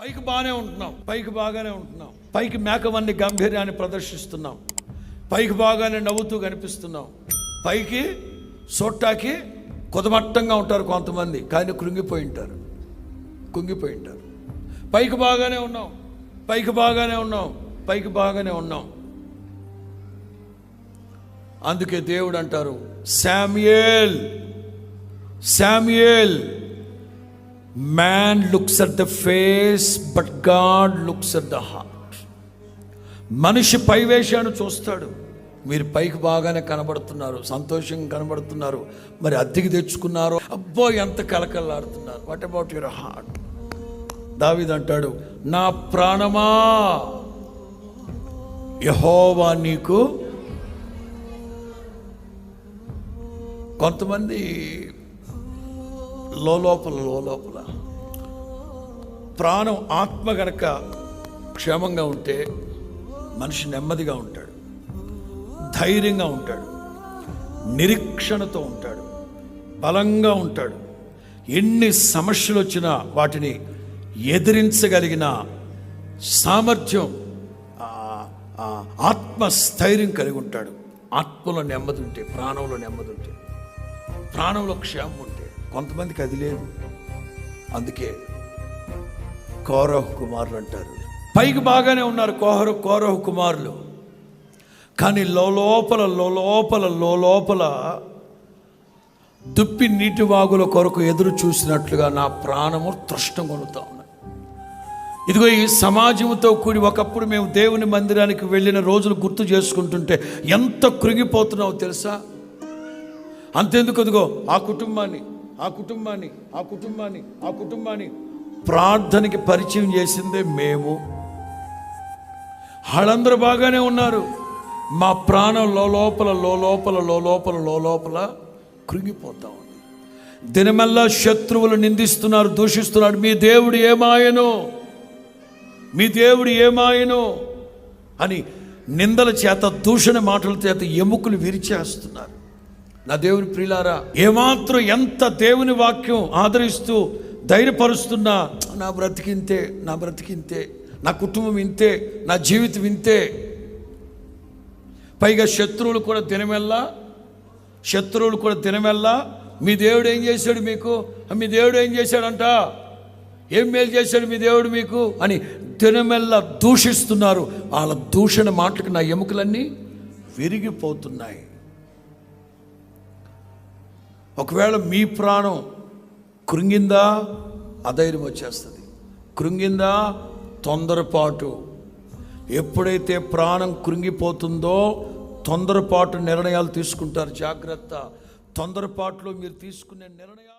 పైకి బాగానే ఉంటున్నాం. పైకి బాగానే ఉంటున్నాం. పైకి మేకవన్ని గంభీర్యాన్ని ప్రదర్శిస్తున్నాం. పైకి బాగానే నవ్వుతూ కనిపిస్తున్నాం. పైకి సొట్టాకి కుదమట్టంగా ఉంటారు కొంతమంది కానీ కృంగిపోయి ఉంటారు. కుంగిపోయి ఉంటారు. పైకి బాగానే ఉన్నాం. పైకి బాగానే ఉన్నాం. పైకి బాగానే ఉన్నాం. అందుకే దేవుడు అంటారు Samuel Samuel. Man looks at the face but God looks at the heart మనిషి పైవేషాన్ని చూస్తాడు. మీరు పైకి బాగానే కనబడుతున్నారు సంతోషంగా కనబడుతున్నారు మరి అద్దెకి తెచ్చుకున్నారు. అబ్బో ఎంత కలకల్లాడుతున్నారు what about your heart David అంటాడు నా ప్రాణమా? యహోవా నీకు? కొంతమంది లోపల లోపల ప్రాణం ఆత్మ గనక క్షేమంగా ఉంటే మనిషి నెమ్మదిగా ఉంటాడు. ధైర్యంగా ఉంటాడు. నిరీక్షణతో ఉంటాడు. బలంగా ఉంటాడు. ఎన్ని సమస్యలు వచ్చినా వాటిని ఎదిరించగలిగిన సామర్థ్యం ఆత్మస్థైర్యం కలిగి ఉంటాడు. ఆత్మలో నెమ్మది ఉంటే ప్రాణంలో నెమ్మది ఉంటే ప్రాణంలో క్షేమం ఉంటే. కొంతమందికి అది లేదు. అందుకే కౌరవ కుమారులు అంటారు. పైకి బాగానే ఉన్నారు కోహరు కౌరవ కుమారులు. కానీ లోపల లోపల లోపల దుప్పి నీటి వాగుల కొరకు ఎదురు చూసినట్లుగా నా ప్రాణము తృష్ణ కొనుతా ఉన్నది. ఇదిగో ఈ సమాజంతో కూడి ఒకప్పుడు మేము దేవుని మందిరానికి వెళ్ళిన రోజులు గుర్తు చేసుకుంటుంటే ఎంత కృంగిపోతున్నావో తెలుసా? అంతెందుకు అదిగో ఆ కుటుంబాన్ని ఆ కుటుంబాన్ని ఆ కుటుంబాన్ని ఆ కుటుంబాన్ని ప్రార్థనకి పరిచయం చేసిందే మేము. వాళ్ళందరూ బాగానే ఉన్నారు. మా ప్రాణం లోపల లోపల లోపల లోపల కృంగిపోతా ఉంది. దినమల్లా శత్రువులు నిందిస్తున్నారు దూషిస్తున్నారు. మీ దేవుడు ఏమాయను? మీ దేవుడు ఏమాయను? అని నిందల చేత దూషణ మాటల చేత ఎముకలు విరిచేస్తున్నారు. నా దేవుని ప్రియులారా ఏమాత్రం ఎంత దేవుని వాక్యం ఆదరిస్తూ ధైర్యపరుస్తున్నా నా బ్రతికింతే నా బ్రతికింతే నా కుటుంబం ఇంతే నా జీవితం ఇంతే పైగా శత్రువులు కూడా దినమెల్లా శత్రువులు కూడా దినమెల్లా మీ దేవుడు ఏం చేశాడు మీకు? మీ దేవుడు ఏం చేశాడంట? ఏం మేలు చేశాడు మీ దేవుడు మీకు? అని దినమెల్లా దూషిస్తున్నారు. వాళ్ళ దూషణ మాటలకు నా ఎముకలన్నీ విరిగిపోతున్నాయి. ఒకవేళ మీ ప్రాణం కృంగిందా అధైర్యం వచ్చేస్తుంది. కృంగిందా తొందరపాటు. ఎప్పుడైతే ప్రాణం కృంగిపోతుందో తొందరపాటు నిర్ణయాలు తీసుకుంటారు. జాగ్రత్త. తొందరపాటులో మీరు తీసుకునే నిర్ణయాలు